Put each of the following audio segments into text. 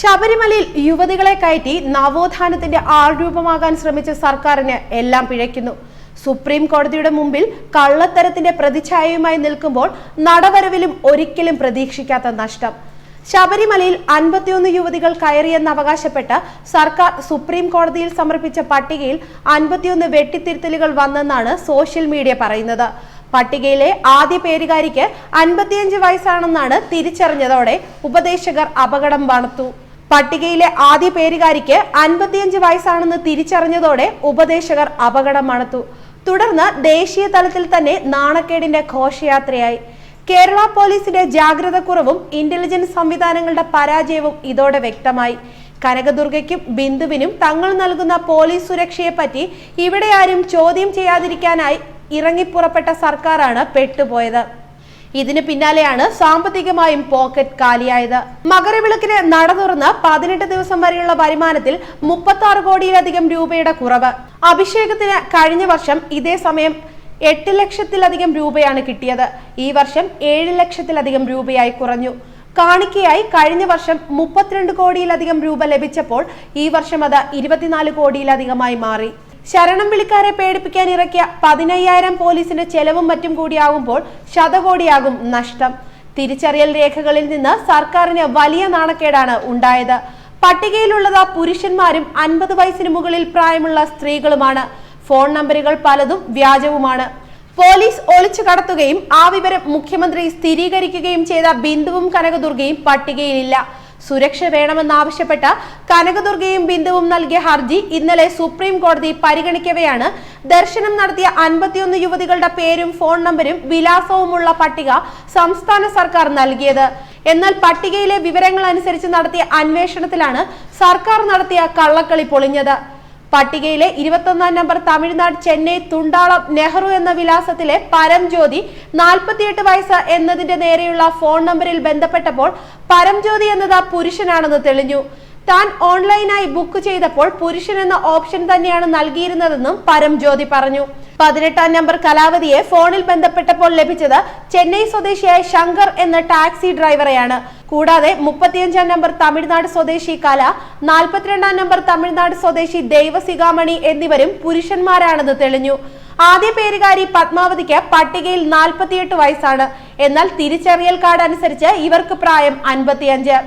ശബരിമലയിൽ യുവതികളെ കയറ്റി നവോത്ഥാനത്തിന്റെ ആൾരൂപമാകാൻ ശ്രമിച്ച സർക്കാരിന് എല്ലാം പിഴയ്ക്കുന്നു. സുപ്രീം കോടതിയുടെ മുമ്പിൽ കള്ളത്തരത്തിന്റെ പ്രതിച്ഛായയുമായി നിൽക്കുമ്പോൾ നടവരവിലും ഒരിക്കലും പ്രതീക്ഷിക്കാത്ത നഷ്ടം. ശബരിമലയിൽ അൻപത്തിയൊന്ന് യുവതികൾ കയറിയെന്ന് അവകാശപ്പെട്ട് സർക്കാർ സുപ്രീം കോടതിയിൽ സമർപ്പിച്ച പട്ടികയിൽ അൻപത്തിയൊന്ന് വെട്ടിത്തിരുത്തലുകൾ വന്നെന്നാണ് സോഷ്യൽ മീഡിയ പറയുന്നത്. പട്ടികയിലെ ആദ്യ പേരുകാരിക്ക് അൻപത്തിയഞ്ച് വയസ്സാണെന്നാണ് തിരിച്ചറിഞ്ഞതോടെ ഉപദേശകർ അപകടം വണത്തു പട്ടികയിലെ ആദ്യ പേരുകാരിക്ക് അൻപത്തിയഞ്ച് വയസ്സാണെന്ന് തിരിച്ചറിഞ്ഞതോടെ ഉപദേശകർ അപകടം മണത്തു തുടർന്ന് ദേശീയ തലത്തിൽ തന്നെ നാണക്കേടിന്റെ ഘോഷയാത്രയായി. കേരള പോലീസിന്റെ ജാഗ്രതക്കുറവും ഇന്റലിജൻസ് സംവിധാനങ്ങളുടെ പരാജയവും ഇതോടെ വ്യക്തമായി. കനകദുർഗയ്ക്കും ബിന്ദുവിനും തങ്ങൾ നൽകുന്ന പോലീസ് സുരക്ഷയെപ്പറ്റി ഇവിടെ ആരും ചോദ്യം ചെയ്യാതിരിക്കാനായി ഇറങ്ങിപ്പുറപ്പെട്ട സർക്കാരാണ് പെട്ടുപോയത്. ഇതിന് പിന്നാലെയാണ് സാമ്പത്തികമായും പോക്കറ്റ് കാലിയായത്. മകരവിളക്കിന് നട തുറന്ന് പതിനെട്ട് ദിവസം വരെയുള്ള വരുമാനത്തിൽ മുപ്പത്തി ആറ് കോടിയിലധികം രൂപയുടെ കുറവ്. അഭിഷേകത്തിന് കഴിഞ്ഞ വർഷം ഇതേ സമയം എട്ട് ലക്ഷത്തിലധികം രൂപയാണ് കിട്ടിയത്. ഈ വർഷം ഏഴ് ലക്ഷത്തിലധികം രൂപയായി കുറഞ്ഞു. കാണിക്കയായി കഴിഞ്ഞ വർഷം മുപ്പത്തിരണ്ട് കോടിയിലധികം രൂപ ലഭിച്ചപ്പോൾ ഈ വർഷം അത് ഇരുപത്തിനാല് കോടിയിലധികമായി മാറി. ശരണം വിളിക്കാരെ പേടിപ്പിക്കാൻ ഇറക്കിയ പതിനയ്യായിരം പോലീസിന്റെ ചെലവും മറ്റും കൂടിയാകുമ്പോൾ ശതകോടിയാകും നഷ്ടം. തിരിച്ചറിയൽ രേഖകളിൽ നിന്ന് സർക്കാരിന് വലിയ നാണക്കേടാണ് ഉണ്ടായത്. പട്ടികയിലുള്ളത് പുരുഷന്മാരും അൻപത് വയസ്സിന് മുകളിൽ പ്രായമുള്ള സ്ത്രീകളുമാണ്. ഫോൺ നമ്പറുകൾ പലതും വ്യാജവുമാണ്. പോലീസ് ഒളിച്ചു കടത്തുകയും ആ വിവരം മുഖ്യമന്ത്രി സ്ഥിരീകരിക്കുകയും ചെയ്ത ബിന്ദുവും കനകദുർഗയും പട്ടികയിലില്ല. സുരക്ഷ വേണമെന്നാവശ്യപ്പെട്ട് കനകദുർഗയും ബിന്ദുവും നൽകിയ ഹർജി ഇന്നലെ സുപ്രീം കോടതി പരിഗണിക്കവെയാണ്. ദർശനം നടത്തിയ അൻപത്തിയൊന്ന് യുവതികളുടെ പേരും ഫോൺ നമ്പരും വിലാസവുമുള്ള പട്ടിക സംസ്ഥാന സർക്കാർ നൽകിയത്. എന്നാൽ പട്ടികയിലെ വിവരങ്ങൾ അനുസരിച്ച് നടത്തിയ അന്വേഷണത്തിലാണ് സർക്കാർ നടത്തിയ കള്ളക്കളി പൊളിഞ്ഞത്. പട്ടികയിലെ ഇരുപത്തൊന്നാം നമ്പർ തമിഴ്നാട് ചെന്നൈ തുണ്ടാളം നെഹ്റു എന്ന വിലാസത്തിലെ പരംജ്യോതി നാൽപ്പത്തിയെട്ട് വയസ്സ് എന്നതിന്റെ നേരെയുള്ള ഫോൺ നമ്പറിൽ ബന്ധപ്പെട്ടപ്പോൾ പരംജ്യോതി എന്നത് പുരുഷനാണെന്ന് തെളിഞ്ഞു. താൻ ഓൺലൈനായി ബുക്ക് ചെയ്തപ്പോൾ പുരുഷൻ എന്ന ഓപ്ഷൻ തന്നെയാണ് നൽകിയിരുന്നതെന്നും പരംജ്യോതി പറഞ്ഞു. പതിനെട്ടാം നമ്പർ കലാവതിയെ ഫോണിൽ ബന്ധപ്പെട്ടപ്പോൾ ലഭിച്ചത് ചെന്നൈ സ്വദേശിയായ ശങ്കർ എന്ന ടാക്സി ഡ്രൈവറെയാണ്. കൂടാതെ മുപ്പത്തിയഞ്ചാം നമ്പർ തമിഴ്നാട് സ്വദേശി കല നാൽപ്പത്തിരണ്ടാം നമ്പർ തമിഴ്നാട് സ്വദേശി ദൈവസികാമണി എന്നിവരും പുരുഷന്മാരാണെന്ന് തെളിഞ്ഞു. ആദ്യ പേരുകാരി പത്മാവതിക്ക് പട്ടികയിൽ നാൽപ്പത്തിയെട്ട് വയസ്സാണ്. എന്നാൽ തിരിച്ചറിയൽ കാർഡ് അനുസരിച്ച് ഇവർക്ക് പ്രായം അൻപത്തിയഞ്ച്.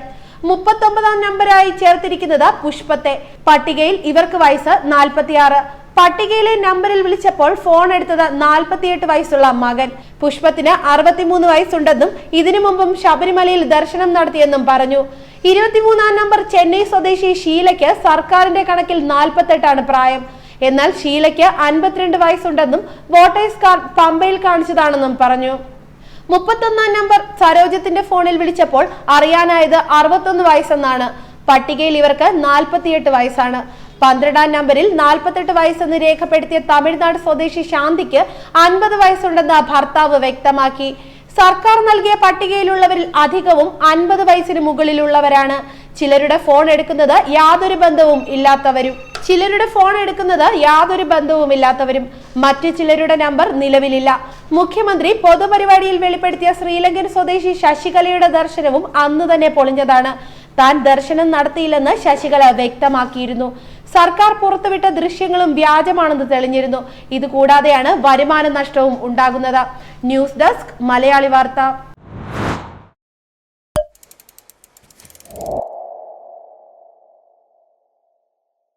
മുപ്പത്തൊമ്പതാം നമ്പറായി ചേർത്തിരിക്കുന്നത് പുഷ്പത്തെ. പട്ടികയിൽ ഇവർക്ക് വയസ്സ് നാൽപ്പത്തിയാറ്. പട്ടികയിലെ നമ്പറിൽ വിളിച്ചപ്പോൾ ഫോൺ എടുത്തത് നാൽപ്പത്തിയെട്ട് വയസ്സുള്ള മകൻ. പുഷ്പത്തിന് അറുപത്തിമൂന്ന് വയസ്സുണ്ടെന്നും ഇതിനു മുമ്പും ശബരിമലയിൽ ദർശനം നടത്തിയെന്നും പറഞ്ഞു. ഇരുപത്തിമൂന്നാം നമ്പർ ചെന്നൈ സ്വദേശി ഷീലയ്ക്ക് സർക്കാരിന്റെ കണക്കിൽ നാൽപ്പത്തെട്ടാണ് പ്രായം. എന്നാൽ ഷീലയ്ക്ക് അൻപത്തിരണ്ട് വയസ്സുണ്ടെന്നും വോട്ടേഴ്സ് കാർഡ് പമ്പയിൽ കാണിച്ചതാണെന്നും പറഞ്ഞു. മുപ്പത്തൊന്നാം നമ്പർ സരോജത്തിന്റെ ഫോണിൽ വിളിച്ചപ്പോൾ അറിയാനായത് അറുപത്തൊന്ന് വയസ്സെന്നാണ്. പട്ടികയിൽ ഇവർക്ക് നാൽപ്പത്തിയെട്ട് വയസ്സാണ്. പന്ത്രണ്ടാം നമ്പറിൽ നാൽപ്പത്തെട്ട് വയസ്സെന്ന് രേഖപ്പെടുത്തിയ തമിഴ്നാട് സ്വദേശി ശാന്തിക്ക് അൻപത് വയസ്സുണ്ടെന്ന് ഭർത്താവ് വ്യക്തമാക്കി. സർക്കാർ നൽകിയ പട്ടികയിലുള്ളവരിൽ അധികവും അൻപത് വയസ്സിന് മുകളിലുള്ളവരാണ്. ചിലരുടെ ഫോൺ എടുക്കുന്നത് യാതൊരു ബന്ധവും ഇല്ലാത്തവരും. ചിലരുടെ ഫോൺ എടുക്കുന്നത് യാതൊരു ബന്ധവും ഇല്ലാത്തവരും. മറ്റു ചിലരുടെ നമ്പർ നിലവിലില്ല. മുഖ്യമന്ത്രി പൊതുപരിപാടിയിൽ വെളിപ്പെടുത്തിയ ശ്രീലങ്കൻ സ്വദേശി ശശികലയുടെ ദർശനവും അന്ന് തന്നെ പൊളിഞ്ഞതാണ്. താൻ ദർശനം നടത്തിയില്ലെന്ന് ശശികല വ്യക്തമാക്കിയിരുന്നു. സർക്കാർ പുറത്തുവിട്ട ദൃശ്യങ്ങളും വ്യാജമാണെന്ന് തെളിഞ്ഞിരുന്നു. ഇതുകൂടാതെയാണ് വരുമാന നഷ്ടവും ഉണ്ടാകുന്നത്. ന്യൂസ് ഡെസ്ക് മലയാളി വാർത്ത.